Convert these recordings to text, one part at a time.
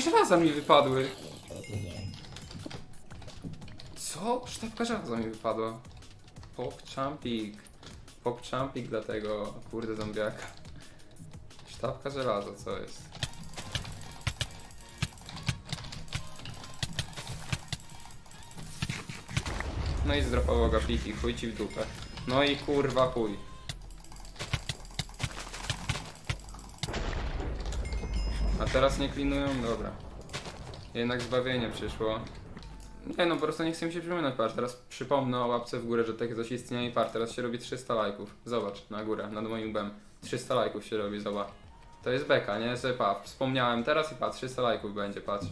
Żelaza mi wypadły. Co? Sztabka żelaza mi wypadła. Pop Champik dla tego, kurde, zombiaka. Sztabka żelaza, co jest? No i zdropało gapiki, chuj ci w dupę. No i kurwa chuj. Teraz nie klinują? Dobra. Jednak zbawienie przyszło. Nie no, po prostu nie chcę mi się przypominać, patrz, teraz przypomnę o łapce w górę, że takie coś istnieje i patrz, teraz się robi 300 lajków. Zobacz, na górę, nad moim bem. 300 lajków się robi, zobacz. To jest beka, nie? Sobie patrz, wspomniałem teraz i patrz, 300 lajków będzie, patrz.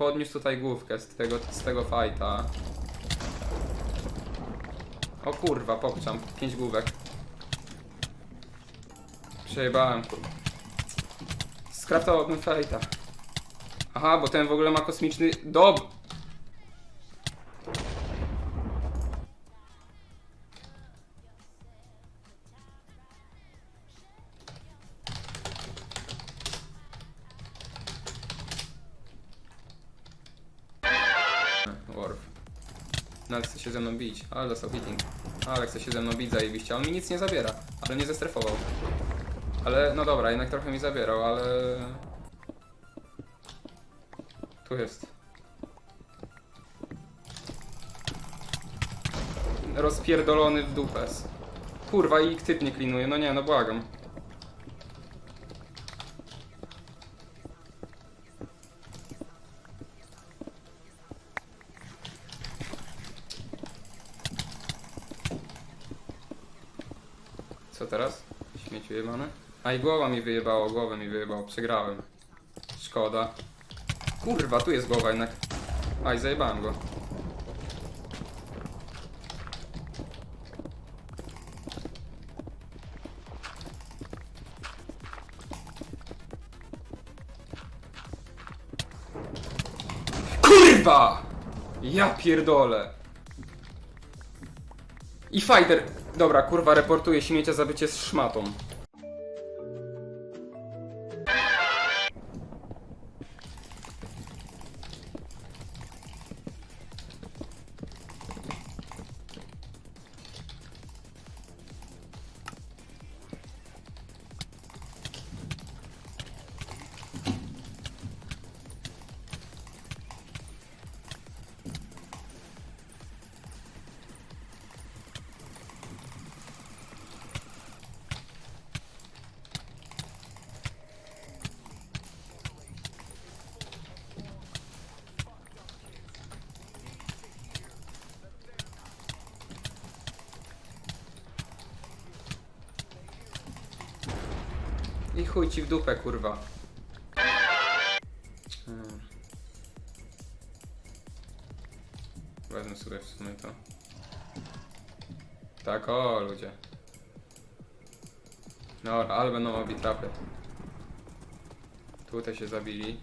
Podniósł tutaj główkę z tego, z tego fajta. O kurwa, pokczam. Pięć główek. Przejebałem, kurwa. Skraftowałbym fajta. Aha, bo ten w ogóle ma kosmiczny... Dob... No ale chce się ze mną bić, ale dostał hitting. Ale chce się ze mną bić zajebiście, on mi nic nie zabiera, ale mnie zestrefował. Ale no dobra, jednak trochę mi zabierał, ale... Tu jest. Rozpierdolony w dupes. Kurwa i typ nie klinuje, no nie, no błagam. Co teraz? Śmieci jebane? A i głowa mi wyjebało, głowę mi wyjebało, przegrałem. Szkoda. Kurwa, tu jest głowa jednak. Aj, zajebałem go. Kurwa! Ja pierdolę. I fighter. Dobra, kurwa, reportuje śmiecia za bycie z szmatą. I chuj ci w dupę, kurwa. Hmm. Wezmę sobie w sumie to. Tak, o ludzie. Dobra, ale będą obi trapy. Tutaj się zabili.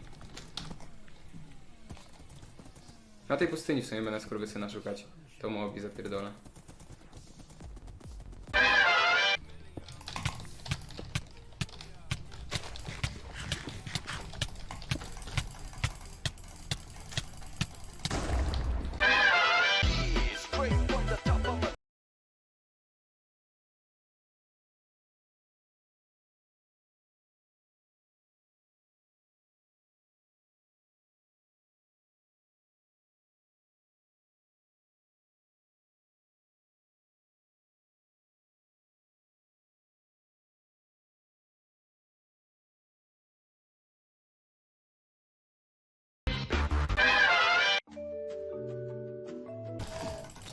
Na tej pustyni w sumie będę skurwysyna szukać. To mu obi zapierdolę.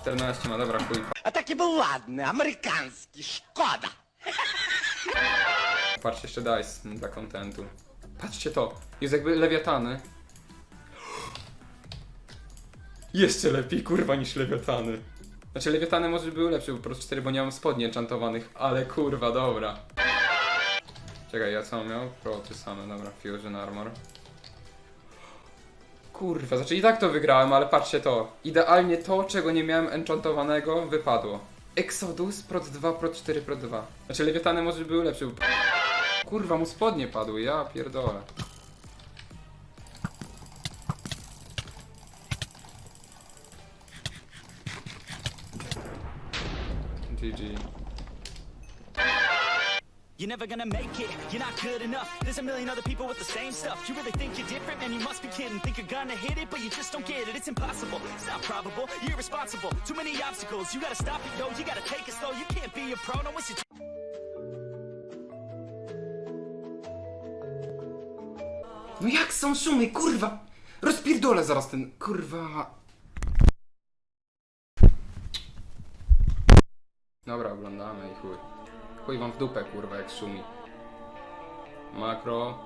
Czternaście ma, dobra, chuj. А taki był ładny, amerykański, szkoda. Patrzcie jeszcze dice dla kontentu. Patrzcie to, jest jakby lewiatany. Jeszcze lepiej, kurwa, niż lewiatany. Znaczy lewiatany może by były lepsze, bo po prostu 4, bo nie mam spodni enchantowanych, ale kurwa, dobra. Czekaj, ja co mam miał? Pro, czy same, dobra, Fusion Armor. Kurwa, znaczy i tak to wygrałem, ale patrzcie to. Idealnie to, czego nie miałem enchantowanego, wypadło. Exodus, prot 2, prot 4, prot 2. Znaczy lewiatany może były lepsze. Kurwa, mu spodnie padły, ja pierdolę. GG. You're never gonna make it, you're not good enough. There's a million other people with the same stuff. You really think you're different, man? You must be kidding. Think you're gonna hit it, but you just don't get it. It's impossible, it's not probable. You're irresponsible, too many obstacles. You gotta stop it, yo. You gotta take it slow. You can't be a pro, no it's your No jak są szumy, kurwa! Rozpierdolę zaraz ten, kurwa... Dobra, oglądamy i chuj. Chuj wam w dupę, kurwa, jak szumi. Makro.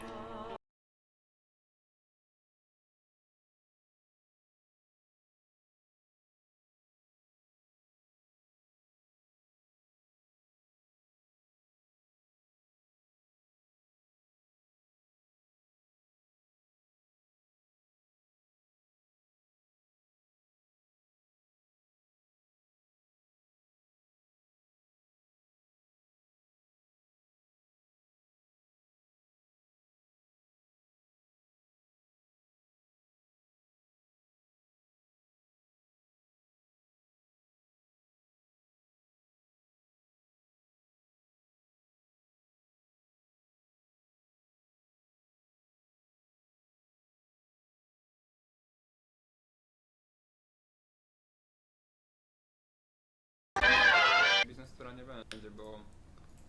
Nie będzie, bo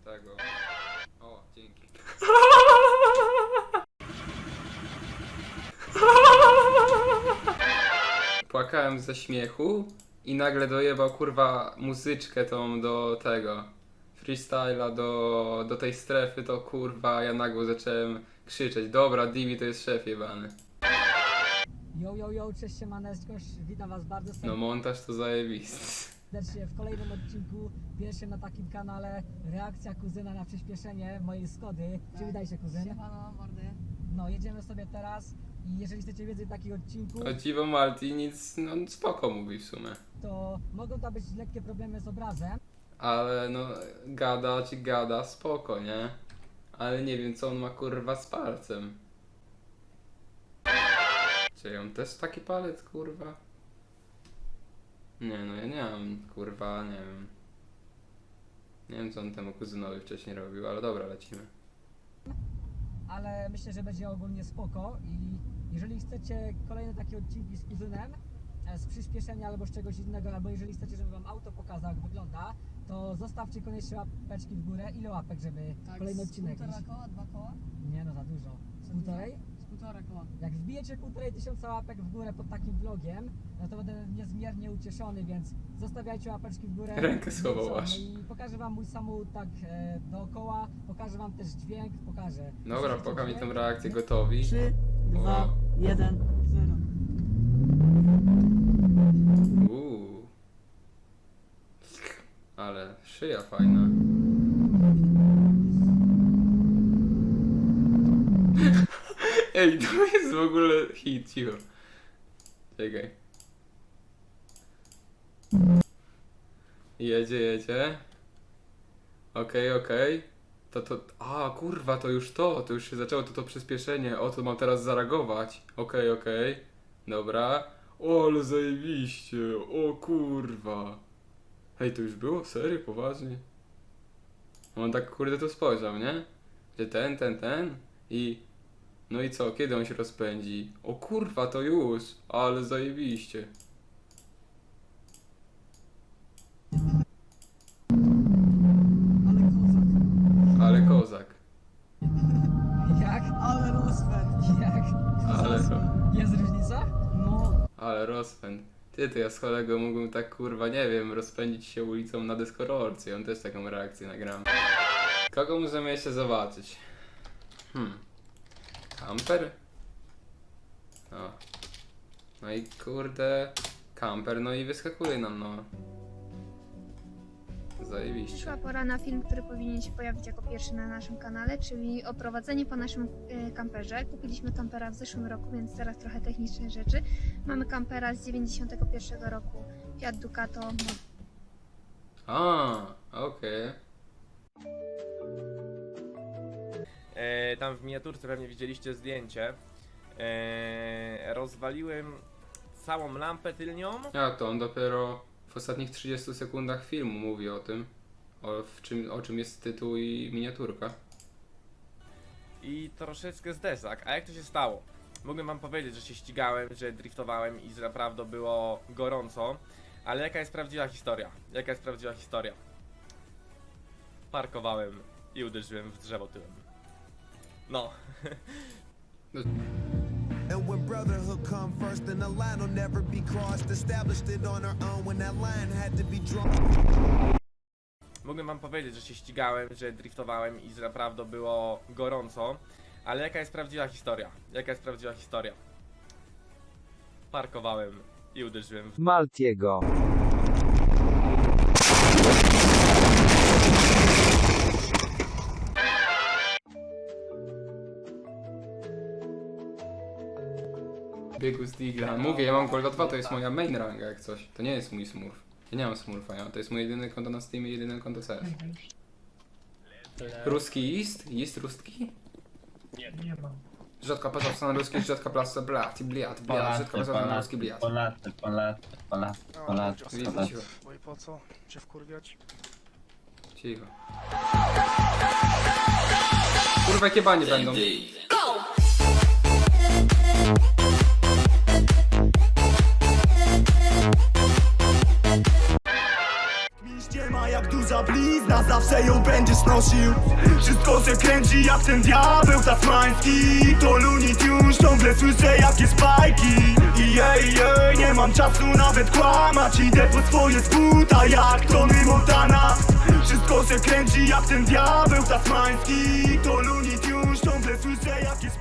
tego... O, dzięki. Płakałem ze śmiechu i nagle dojebał kurwa muzyczkę tą do tego freestyla do, do tej strefy, to kurwa ja nagle zacząłem krzyczeć Dobra, Divi to jest szef jebany. Yo, yo, yo, cześć siemaneczkoś, witam was bardzo No montaż to zajebisty. Serdecznie w kolejnym odcinku, pierwszym na takim kanale, reakcja kuzyna na przyspieszenie mojej Skody. Przywitaj się kuzyn. Siemano, mordy. No, jedziemy sobie teraz i jeżeli chcecie więcej takich odcinków, O dziwo Malti nic, no spoko mówi w sumie. to mogą tam być lekkie problemy z obrazem, Ale no, gadać, gada, spoko, nie? Ale nie wiem, co on ma kurwa z palcem. Czy on też taki palec, kurwa? Nie, no ja nie mam, kurwa, nie wiem. Nie wiem, co on temu kuzynowi wcześniej robił, ale dobra, lecimy. ale myślę, że będzie ogólnie spoko i jeżeli chcecie kolejne takie odcinki z kuzynem, e, z przyspieszenia albo z czegoś innego, albo jeżeli chcecie, żeby wam auto pokazał jak wygląda, to zostawcie koniecznie łapeczki w górę. Ile łapek, żeby Tak, kolejny z odcinek półtora iść? koła, dwa koła? Nie no, za dużo. Półtorej? Półtora koła. Jak wbijecie półtorej tysiąca łapek w górę pod takim vlogiem, no to będę niezmiernie ucieszony, więc zostawiajcie łapeczki w górę. Rękę i schował co, aż. No i pokażę wam mój samochód tak e, dookoła, pokażę wam też dźwięk, pokażę. Dobra, Słyszycie pokaż mi dźwięk? tą reakcję gotowi. 3, O. 2, 1, 0. Uuu. Ale szyja fajna. Ej, to jest w ogóle hit, cicho. Czekaj. Jedzie, jedzie. Okej, okej. To, to, a kurwa, to już to, to już się zaczęło, to to przyspieszenie, o to mam teraz zareagować. Okej, okej, dobra. O, ale zajebiście, o kurwa. Hej, to już było? Serio? Poważnie? On tak kurde to spojrzał, nie? Że ten, ten, ten i... No i co, kiedy on się rozpędzi? O kurwa, to już, ale zajebiście. Ale kozak. Ale kozak. Jak? Ale rozpęd. Jak? Ale, Jest różnica? No, ale rozpęd. Ty, to ja z kolegą mógłbym tak kurwa, nie wiem, rozpędzić się ulicą na deskorolce. On też taką reakcję nagram. Kogo możemy jeszcze zobaczyć? Hmm. Kamper? O. No i kurde. Kamper, no i wyskakuje nam, no. zajebiście. Przyszła pora na film, który powinien się pojawić jako pierwszy na naszym kanale, czyli oprowadzenie po naszym e, kamperze. Kupiliśmy kampera w zeszłym roku, więc teraz trochę techniczne rzeczy. Mamy kampera z 91 roku, Fiat Ducato. A, okej. E, tam w miniaturce pewnie widzieliście zdjęcie. E, rozwaliłem całą lampę tylnią. Ja to on dopiero w ostatnich 30 sekundach filmu mówi o tym. O, w czym, o czym jest tytuł i miniaturka. i troszeczkę zderzak. A jak to się stało? Mógłbym wam powiedzieć, że się ścigałem, że driftowałem i że naprawdę było gorąco, ale jaka jest prawdziwa historia? Jaka jest prawdziwa historia? Parkowałem i uderzyłem w drzewo tyłem. No. And when brotherhood come first, then the line will never be crossed. Established it on our own when that line had to be drawn. Mógłbym wam powiedzieć, że się ścigałem, że driftowałem i że naprawdę było gorąco, ale jaka jest prawdziwa historia? Jaka jest prawdziwa historia? Parkowałem i uderzyłem w Maltiego. Biegu z Digla. Mówię, ja mam Golda 2, to jest moja main ranga jak coś. To nie jest mój smurf. Ja nie mam smurfa, ja, to jest mój jedyny konto na Steamie, jedyne konto CS. Ruski jest? Jest ruski? Nie, nie mam. Rzadka pasowca na ruski, rzadka plasa blat, bliat, bliat, rzadka pasowca na ruski, bliat. Polacy, Polacy, Polacy, Polacy, Cicho, Polacy. cicho, Bo i po co się wkurwiać? cicho. Kurwa, jakie banie będą? Ma jak duża blizna, zawsze ją będziesz nosił. Wszystko się kręci jak ten diabeł tasmański. To Looney Tunes, ciągle słyszę jakie spajki. I jej, jej, nie mam czasu nawet kłamać. Idę po swoje sputa jak Tony Montana. Wszystko się kręci jak ten diabeł tasmański. To Looney Tunes, ciągle słyszę jakie spajki